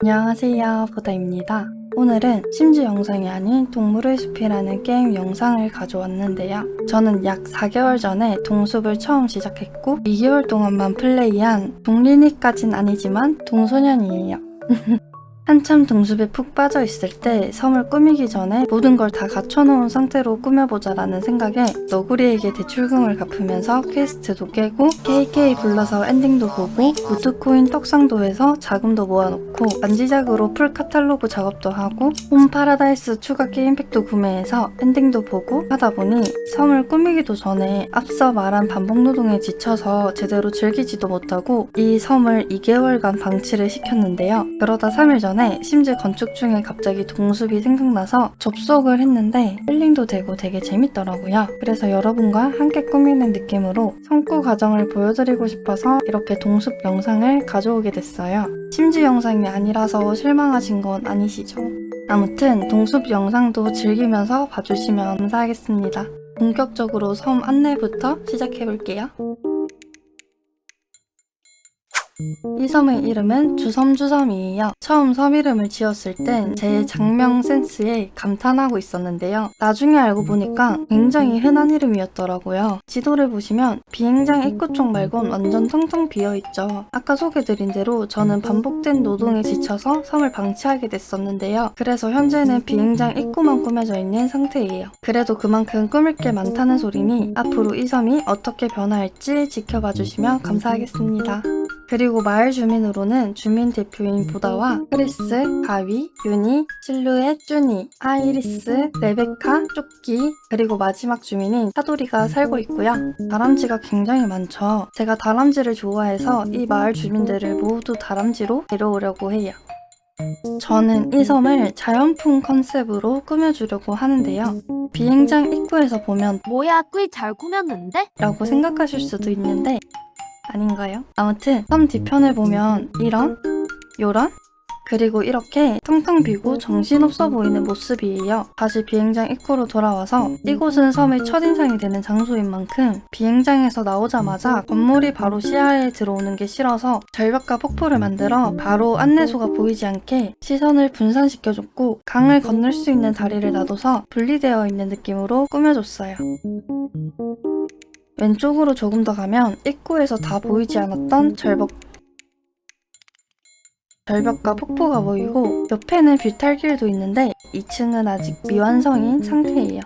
안녕하세요 보다입니다. 오늘은 심지 영상이 아닌 동물의 숲이라는 게임 영상을 가져왔는데요. 저는 약 4개월 전에 동숲을 처음 시작했고 2개월 동안만 플레이한 동린이까진 아니지만 동소년이에요 한참 동숲에 푹 빠져 있을 때 섬을 꾸미기 전에 모든 걸 다 갖춰놓은 상태로 꾸며보자 라는 생각에 너구리에게 대출금을 갚으면서 퀘스트도 깨고 KK 불러서 엔딩도 보고 무트코인 떡상도 해서 자금도 모아놓고 만지작으로 풀 카탈로그 작업도 하고 홈 파라다이스 추가 게임팩도 구매해서 엔딩도 보고 하다 보니 섬을 꾸미기도 전에 앞서 말한 반복 노동에 지쳐서 제대로 즐기지도 못하고 이 섬을 2개월간 방치를 시켰는데요. 그러다 3일 전에 심지 건축 중에 갑자기 동숲이 생각나서 접속을 했는데 힐링도 되고 되게 재밌더라고요. 그래서 여러분과 함께 꾸미는 느낌으로 성구 과정을 보여드리고 싶어서 이렇게 동숲 영상을 가져오게 됐어요. 심지 영상이 아니라서 실망하신 건 아니시죠? 아무튼 동숲 영상도 즐기면서 봐주시면 감사하겠습니다. 본격적으로 섬 안내부터 시작해볼게요. 이 섬의 이름은 주섬주섬이에요. 처음 섬 이름을 지었을 땐 제 장명 센스에 감탄하고 있었는데요. 나중에 알고 보니까 굉장히 흔한 이름이었더라고요. 지도를 보시면 비행장 입구 쪽 말곤 완전 텅텅 비어있죠. 아까 소개드린 대로 저는 반복된 노동에 지쳐서 섬을 방치하게 됐었는데요. 그래서 현재는 비행장 입구만 꾸며져 있는 상태예요. 그래도 그만큼 꾸밀 게 많다는 소리니 앞으로 이 섬이 어떻게 변화할지 지켜봐 주시면 감사하겠습니다. 그리고 마을 주민으로는 주민 대표인 보다와 크리스, 가위, 유니, 실루엣, 쭈니, 아이리스, 레베카, 쪼끼, 그리고 마지막 주민인 사도리가 살고 있고요. 다람쥐가 굉장히 많죠. 제가 다람쥐를 좋아해서 이 마을 주민들을 모두 다람쥐로 데려오려고 해요. 저는 이 섬을 자연풍 컨셉으로 꾸며주려고 하는데요. 비행장 입구에서 보면 뭐야 꽤 잘 꾸몄는데? 라고 생각하실 수도 있는데 아닌가요? 아무튼 섬 뒤편을 보면 이런 요런 그리고 이렇게 텅텅 비고 정신없어 보이는 모습이에요. 다시 비행장 입구로 돌아와서 이곳은 섬의 첫인상이 되는 장소인 만큼 비행장에서 나오자마자 건물이 바로 시야에 들어오는 게 싫어서 절벽과 폭포를 만들어 바로 안내소가 보이지 않게 시선을 분산시켜줬고 강을 건널 수 있는 다리를 놔둬서 분리되어 있는 느낌으로 꾸며줬어요. 왼쪽으로 조금 더 가면 입구에서 다 보이지 않았던 절벽 절벽과 폭포가 보이고 옆에는 뷰탈길도 있는데 2층은 아직 미완성인 상태예요.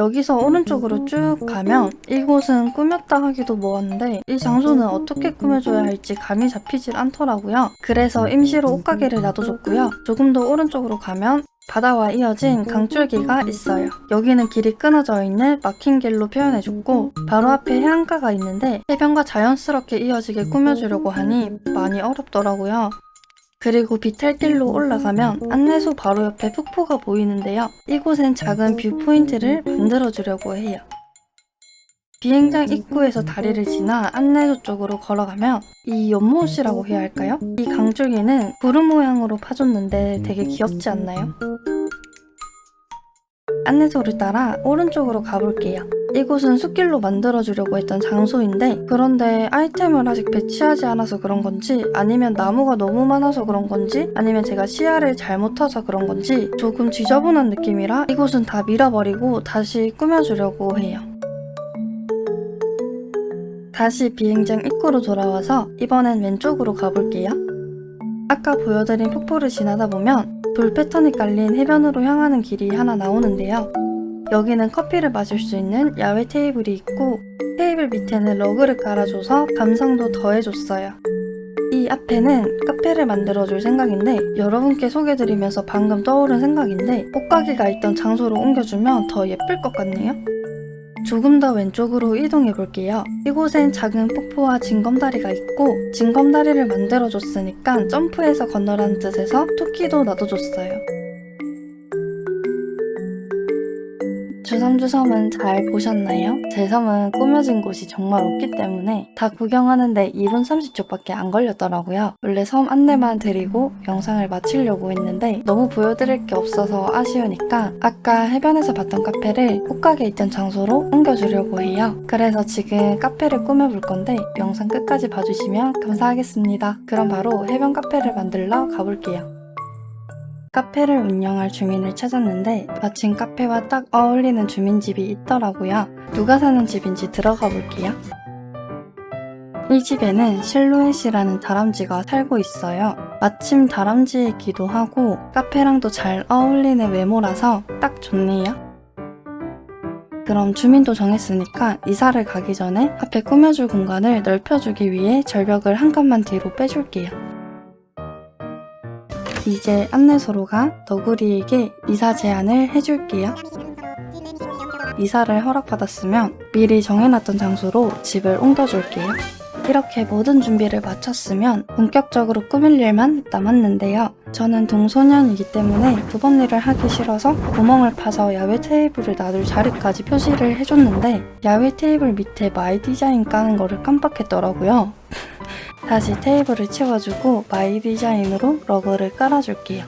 여기서 오른쪽으로 쭉 가면 이곳은 꾸몄다 하기도 뭐한데 이 장소는 어떻게 꾸며줘야 할지 감이 잡히질 않더라고요. 그래서 임시로 옷가게를 놔둬줬고요. 조금 더 오른쪽으로 가면 바다와 이어진 강줄기가 있어요. 여기는 길이 끊어져 있는 막힌 길로 표현해줬고 바로 앞에 해안가가 있는데 해변과 자연스럽게 이어지게 꾸며주려고 하니 많이 어렵더라고요. 그리고 비탈길로 올라가면 안내소 바로 옆에 폭포가 보이는데요. 이곳엔 작은 뷰포인트를 만들어주려고 해요. 비행장 입구에서 다리를 지나 안내소 쪽으로 걸어가면 이 연못이라고 해야 할까요? 이 강줄기는 구름 모양으로 파줬는데 되게 귀엽지 않나요? 안내소를 따라 오른쪽으로 가볼게요. 이곳은 숲길로 만들어주려고 했던 장소인데 그런데 아이템을 아직 배치하지 않아서 그런 건지 아니면 나무가 너무 많아서 그런 건지 아니면 제가 시야를 잘못 타서 그런 건지 조금 지저분한 느낌이라 이곳은 다 밀어버리고 다시 꾸며주려고 해요. 다시 비행장 입구로 돌아와서 이번엔 왼쪽으로 가볼게요. 아까 보여드린 폭포를 지나다 보면 돌 패턴이 깔린 해변으로 향하는 길이 하나 나오는데요. 여기는 커피를 마실 수 있는 야외 테이블이 있고 테이블 밑에는 러그를 깔아줘서 감성도 더해줬어요. 이 앞에는 카페를 만들어줄 생각인데 여러분께 소개드리면서 방금 떠오른 생각인데 옷가게가 있던 장소로 옮겨주면 더 예쁠 것 같네요. 조금 더 왼쪽으로 이동해 볼게요. 이곳엔 작은 폭포와 징검다리가 있고 징검다리를 만들어줬으니까 점프해서 건너라는 뜻에서 토끼도 놔둬줬어요. 주섬주섬은 잘 보셨나요? 제 섬은 꾸며진 곳이 정말 없기 때문에 다 구경하는데 2분 30초밖에 안 걸렸더라고요. 원래 섬 안내만 드리고 영상을 마치려고 했는데 너무 보여드릴 게 없어서 아쉬우니까 아까 해변에서 봤던 카페를 꽃가게 있던 장소로 옮겨주려고 해요. 그래서 지금 카페를 꾸며볼 건데 영상 끝까지 봐주시면 감사하겠습니다. 그럼 바로 해변 카페를 만들러 가볼게요. 카페를 운영할 주민을 찾았는데 마침 카페와 딱 어울리는 주민집이 있더라고요. 누가 사는 집인지 들어가 볼게요. 이 집에는 실루엣이라는 다람쥐가 살고 있어요. 마침 다람쥐이기도 하고 카페랑도 잘 어울리는 외모라서 딱 좋네요. 그럼 주민도 정했으니까 이사를 가기 전에 카페 꾸며줄 공간을 넓혀주기 위해 절벽을 한 칸만 뒤로 빼줄게요. 이제 안내소로가 너구리에게 이사 제안을 해줄게요. 이사를 허락받았으면 미리 정해놨던 장소로 집을 옮겨줄게요. 이렇게 모든 준비를 마쳤으면 본격적으로 꾸밀 일만 남았는데요. 저는 동소년이기 때문에 두 번 일을 하기 싫어서 구멍을 파서 야외 테이블을 놔둘 자리까지 표시를 해줬는데 야외 테이블 밑에 마이 디자인 까는 거를 깜빡했더라고요. 다시 테이블을 치워주고 마이 디자인으로 러그를 깔아줄게요.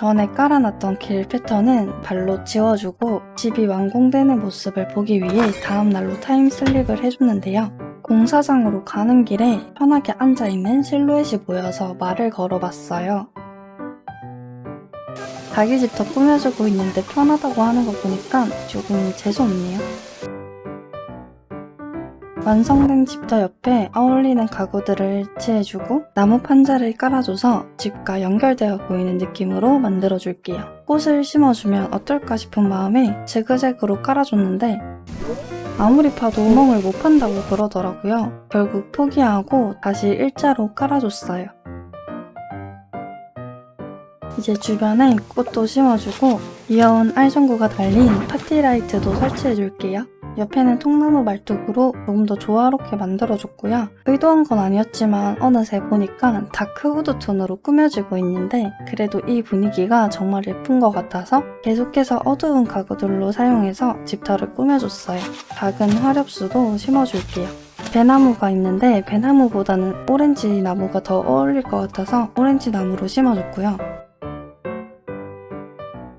전에 깔아놨던 길 패턴은 발로 지워주고 집이 완공되는 모습을 보기 위해 다음 날로 타임슬립을 해줬는데요. 공사장으로 가는 길에 편하게 앉아있는 실루엣이 보여서 말을 걸어봤어요. 자기 집 더 꾸며주고 있는데 편하다고 하는 거 보니까 조금 재수없네요. 완성된 집터 옆에 어울리는 가구들을 배치해주고 나무 판자를 깔아줘서 집과 연결되어 보이는 느낌으로 만들어줄게요. 꽃을 심어주면 어떨까 싶은 마음에 지그재그로 깔아줬는데 아무리 봐도 구멍을 못 판다고 그러더라고요. 결국 포기하고 다시 일자로 깔아줬어요. 이제 주변에 꽃도 심어주고 귀여운 알전구가 달린 파티라이트도 설치해줄게요. 옆에는 통나무 말뚝으로 조금 더 조화롭게 만들어줬고요. 의도한 건 아니었지만 어느새 보니까 다크 우드 톤으로 꾸며지고 있는데 그래도 이 분위기가 정말 예쁜 것 같아서 계속해서 어두운 가구들로 사용해서 집터를 꾸며줬어요. 작은 화렵수도 심어줄게요. 배나무가 있는데 배나무보다는 오렌지 나무가 더 어울릴 것 같아서 오렌지 나무로 심어줬고요.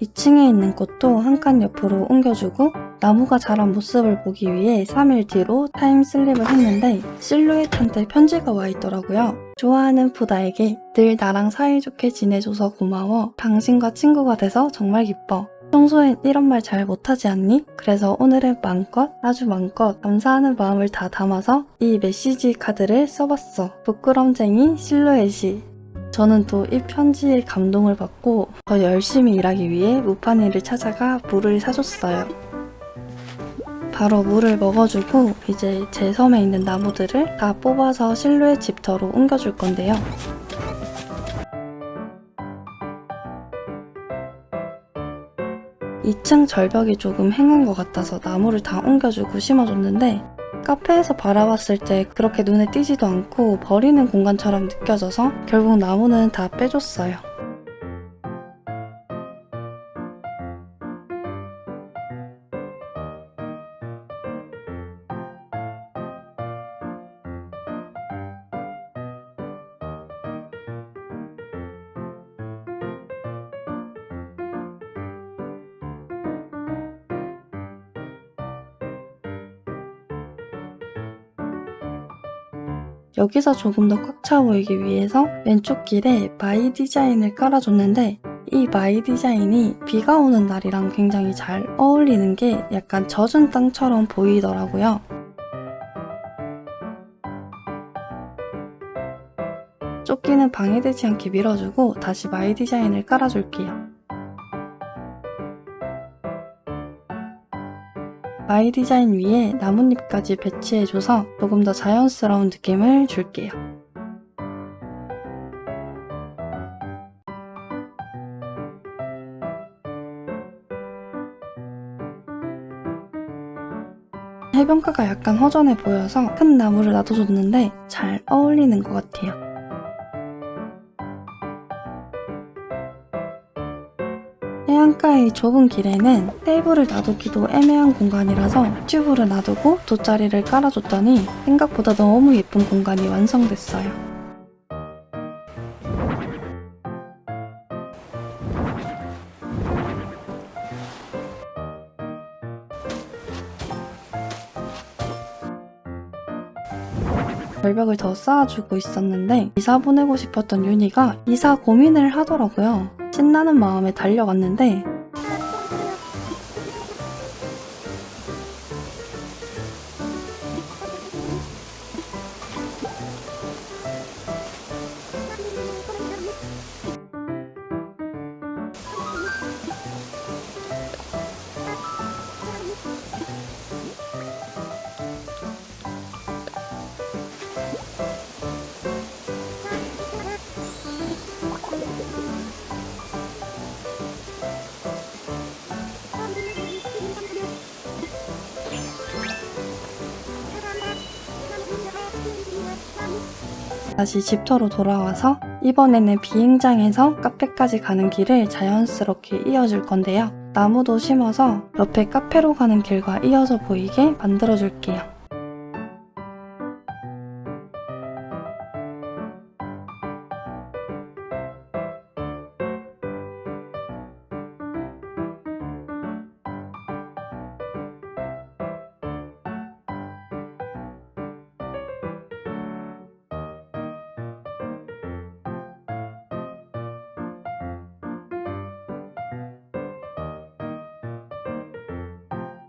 2층에 있는 꽃도 한 칸 옆으로 옮겨주고 나무가 자란 모습을 보기 위해 3일 뒤로 타임슬립을 했는데 실루엣한테 편지가 와 있더라고요. 좋아하는 푸다에게 늘 나랑 사이좋게 지내줘서 고마워. 당신과 친구가 돼서 정말 기뻐. 평소엔 이런 말 잘 못하지 않니? 그래서 오늘은 마음껏, 아주 마음껏 감사하는 마음을 다 담아서 이 메시지 카드를 써봤어. 부끄럼쟁이 실루엣이 저는 또 이 편지에 감동을 받고 더 열심히 일하기 위해 무판이를 찾아가 물을 사줬어요. 바로 물을 먹어주고 이제 제 섬에 있는 나무들을 다 뽑아서 실루엣 집터로 옮겨줄 건데요. 이층 절벽이 조금 행한 것 같아서 나무를 다 옮겨주고 심어줬는데 카페에서 바라봤을 때 그렇게 눈에 띄지도 않고 버리는 공간처럼 느껴져서 결국 나무는 다 빼줬어요. 여기서 조금 더 꽉 차 보이기 위해서 왼쪽 길에 마이 디자인을 깔아줬는데 이 마이 디자인이 비가 오는 날이랑 굉장히 잘 어울리는 게 약간 젖은 땅처럼 보이더라고요. 조끼는 방해되지 않게 밀어주고 다시 마이 디자인을 깔아줄게요. 마이 디자인 위에 나뭇잎까지 배치해줘서 조금 더 자연스러운 느낌을 줄게요. 해변가가 약간 허전해 보여서 큰 나무를 놔둬줬는데 잘 어울리는 것 같아요. 해안가의 좁은 길에는 테이블을 놔두기도 애매한 공간이라서 튜브를 놔두고 돗자리를 깔아줬더니 생각보다 너무 예쁜 공간이 완성됐어요. 절벽을 더 쌓아주고 있었는데 이사 보내고 싶었던 윤희가 이사 고민을 하더라고요. 신나는 마음에 달려갔는데 다시 집터로 돌아와서 이번에는 비행장에서 카페까지 가는 길을 자연스럽게 이어줄 건데요. 나무도 심어서 옆에 카페로 가는 길과 이어져 보이게 만들어줄게요.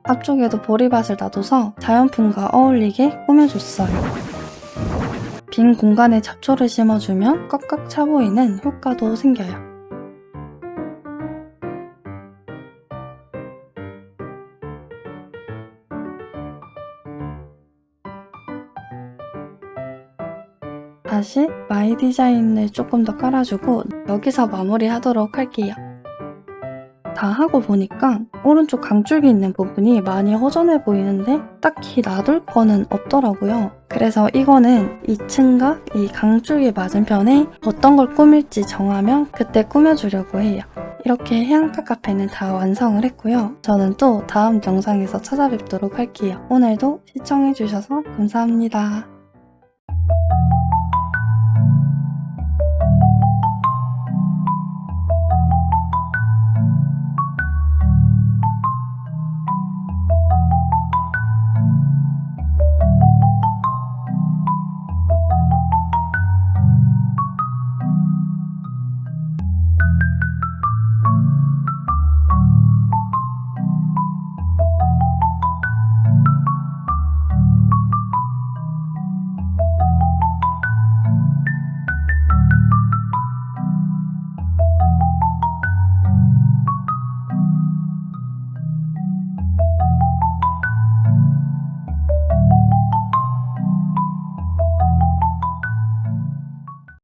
앞쪽에도 보리밭을 놔둬서 자연풍과 어울리게 꾸며줬어요. 빈 공간에 잡초를 심어주면 꽉꽉 차 보이는 효과도 생겨요. 다시 마이 디자인을 조금 더 깔아주고 여기서 마무리하도록 할게요. 다 하고 보니까 오른쪽 강줄기 있는 부분이 많이 허전해 보이는데 딱히 놔둘 거는 없더라고요. 그래서 이거는 2층과 이 강줄기 맞은편에 어떤 걸 꾸밀지 정하면 그때 꾸며주려고 해요. 이렇게 해안가 카페는 다 완성을 했고요. 저는 또 다음 영상에서 찾아뵙도록 할게요. 오늘도 시청해주셔서 감사합니다.